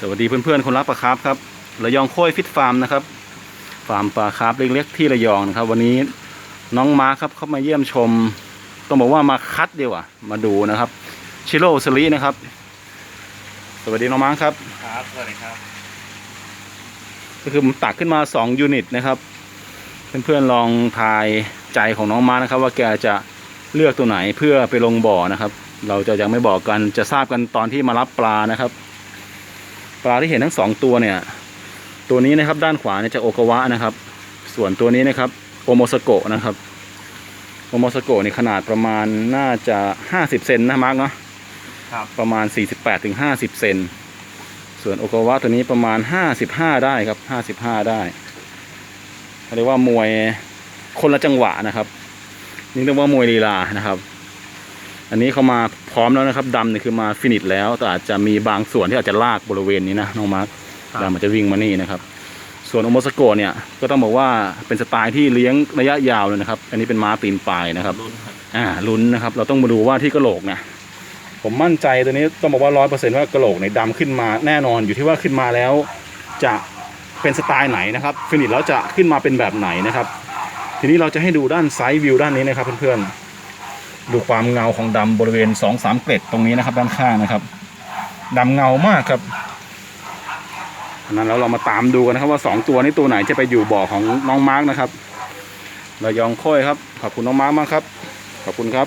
สวัสดีเพื่อนๆคนรักปลาคาร์ฟครับระยองโค้ยฟิตฟาร์มนะครับฟาร์มปลาคาร์ฟเล็กๆที่ระยองนะครับ วันนี้น้องมาร์คครับเขามาเยี่ยมชม ต้องบอกว่ามาคัดเดียวอะมาดูนะครับชิโร่สลีนะครับ สวัสดีน้องมาร์คครับครับสวัสดีครับ ก็คือผมตักขึ้นมา2ยูนิตนะครับเพื่อนๆลองทายใจของน้องมาร์คนะครับ ว่าแกจะเลือกตัวไหนเพื่อไปลงบ่อนะครับ เราจะยังไม่บอกกันจะทราบกันตอนที่มารับปลานะครับป ลาที่เห็นทั้งสองตัวเนี่ย ตัวนี้นะครับด้านขวาเนี่ยจะโอกาวะนะครับ ส่วนตัวนี้นะครับโอโมสโกะนะครับโอโมสโกะนี่ขนาดประมาณน่าจะ50เซนนะมาร์กเนาะครับประมาณ48ถึง50เซนส่วนโอกาวะตัวนี้ประมาณ55ได้ครับ55ได้เขาเรียกว่ามวยคนละจังหวะนะครับนี่เรียกว่ามวยลีลานะครับ อันนี้เขามาพร้อมแล้วนะครับดำนี่คือมาฟินิชแล้ว แต่อาจจะมีบางส่วนที่อาจจะลากบริเวณนี้นะน้องมาร์คครับดำมันจะวิ่งมานี่นะครับ ส่วนโอโมสโกะเนี่ยก็ต้องบอกว่าเป็นสไตล์ที่เลี้ยงระยะยาวเลยนะครับ อันนี้เป็นม้าตีนปลายนะครับลุ้นครับอ่าลุ้นนะครับ เราต้องมาดูว่าที่กระโหลกนะผมมั่นใจตัวนี้ต้องบอกว่าร้อยเปอร์เซ็นต์ว่ากระโหลกในยดำขึ้นมาแน่นอนอยู่ที่ว่าขึ้นมาแล้วจะเป็นสไตล์ไหนนะครับฟินิชแล้วจะขึ้นมาเป็นแบบไหนนะครับ ทีนี้เราจะให้ดูด้านไซด์วิวด้านนี้นะครับเพื่อนๆ ดูความเงาของดำบริเวณสองสามเกล็ดตรงนี้นะครับ ด้านข้างนะครับดำเงามากครับนั้นแล้วเรามาตามดูกันนะครับ ว่าสองตัวนี้ตัวไหนจะไปอยู่บ่อของน้องมาร์กนะครับเรายองค่อยครับขอบคุณน้องมาร์กมากครับ ขอบคุณครับ